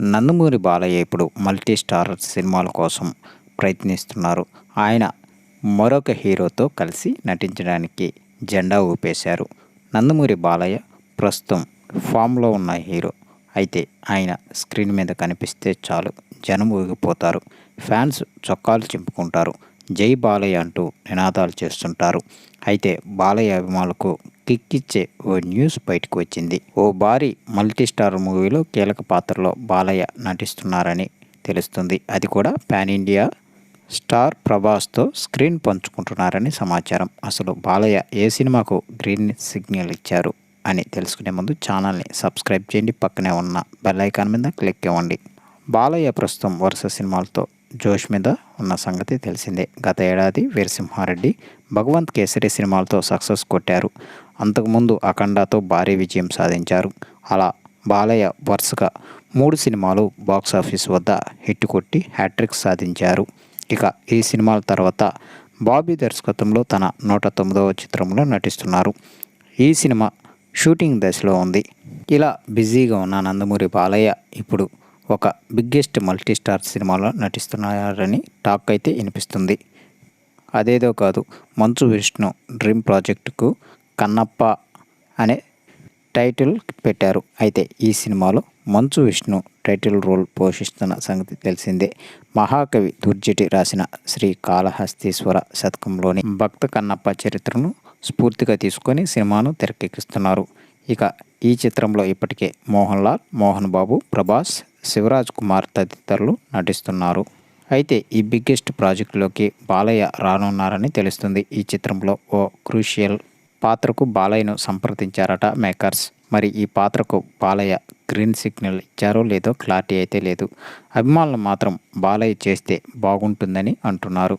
నందమూరి బాలయ్య ఇప్పుడు multi star సినిమాల కోసం ప్రయత్నిస్తున్నారు. ఆయన మరొక హీరోతో కలిసి నటించడానికి జెండా ఊపేశారు. నందమూరి బాలయ్య ప్రస్తుతం ఫామ్లో ఉన్న హీరో. అయితే ఆయన స్క్రీన్ మీద కనిపిస్తే చాలు జనం ఊగిపోతారు. ఫ్యాన్స్ చొక్కాలు చింపుకుంటారు. జై బాలయ్య అంటూ నినాదాలు చేస్తుంటారు. అయితే బాలయ్య అభిమానులకు కిక్కిచ్చే ఓ న్యూస్ బయటకు వచ్చింది. ఓ భారీ మల్టీ స్టార్ మూవీలో కీలక పాత్రలో బాలయ్య నటిస్తున్నారని తెలుస్తుంది. అది కూడా పాన్ ఇండియా స్టార్ ప్రభాస్తో స్క్రీన్ పంచుకుంటున్నారని సమాచారం. అసలు బాలయ్య ఏ సినిమాకు గ్రీన్ సిగ్నల్ ఇచ్చారు అని తెలుసుకునే ముందు ఛానల్ని సబ్స్క్రైబ్ చేయండి. పక్కనే ఉన్న బెల్ ఐకాన్ మీద క్లిక్ ఇవ్వండి బాలయ్య ప్రస్తుతం వరుస సినిమాలతో జోష్ మీద ఉన్న సంగతి తెలిసిందే. గత ఏడాది వీరసింహారెడ్డి భగవంత్ కేసరి సినిమాలతో సక్సెస్ కొట్టారు. అంతకుముందు అఖండాతో భారీ విజయం సాధించారు. అలా బాలయ్య వరుసగా మూడు సినిమాలు బాక్సాఫీస్ వద్ద హిట్ కొట్టి హ్యాట్రిక్ సాధించారు. ఇక ఈ సినిమాల తర్వాత బాబీ దర్శకత్వంలో తన నూట తొమ్మిదవ చిత్రంలో నటిస్తున్నారు. ఈ సినిమా షూటింగ్ దశలో ఉంది. ఇలా బిజీగా ఉన్న నందమూరి బాలయ్య ఇప్పుడు ఒక బిగ్గెస్ట్ మల్టీ స్టార్ సినిమాలో నటిస్తున్నారని టాక్ అయితే వినిపిస్తుంది. అదేదో కాదు మంచు విష్ణు డ్రీమ్ ప్రాజెక్టుకు కన్నప్ప అనే టైటిల్ పెట్టారు. అయితే ఈ సినిమాలో మంచు విష్ణు టైటిల్ రోల్ పోషిస్తున్న సంగతి తెలిసిందే. మహాకవి దుర్జటి రాసిన శ్రీ కాళహస్తీశ్వర శతకంలోని భక్త కన్నప్ప చరిత్రను స్ఫూర్తిగా తీసుకొని సినిమాను తెరకెక్కిస్తున్నారు. ఇక ఈ చిత్రంలో ఇప్పటికే మోహన్ లాల్ మోహన్ బాబు ప్రభాస్ శివరాజ్ కుమార్ తదితరులు నటిస్తున్నారు. అయితే ఈ బిగ్గెస్ట్ ప్రాజెక్టులోకి బాలయ్య రానున్నారని తెలుస్తుంది. ఈ చిత్రంలో ఓ క్రూషియల్ పాత్రకు బాలయ్యను సంప్రదించారట మేకర్స్. మరి ఈ పాత్రకు బాలయ్య గ్రీన్ సిగ్నల్ ఇచ్చారో లేదో క్లారిటీ అయితే లేదు. అభిమానులు మాత్రం బాలయ్య చేస్తే బాగుంటుందని అంటున్నారు.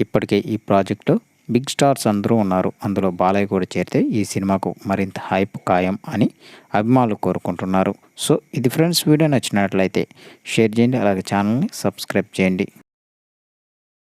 ఇప్పటికే ఈ ప్రాజెక్టు బిగ్ స్టార్స్ అందరూ ఉన్నారు. అందులో బాలయ్య కూడా చేరితే ఈ సినిమాకు మరింత హైప్ ఖాయం అని అభిమానులు కోరుకుంటున్నారు. సో ఇది ఫ్రెండ్స్ వీడియో నచ్చినట్లయితే షేర్ చేయండి అలాగే ఛానల్ని సబ్స్క్రైబ్ చేయండి.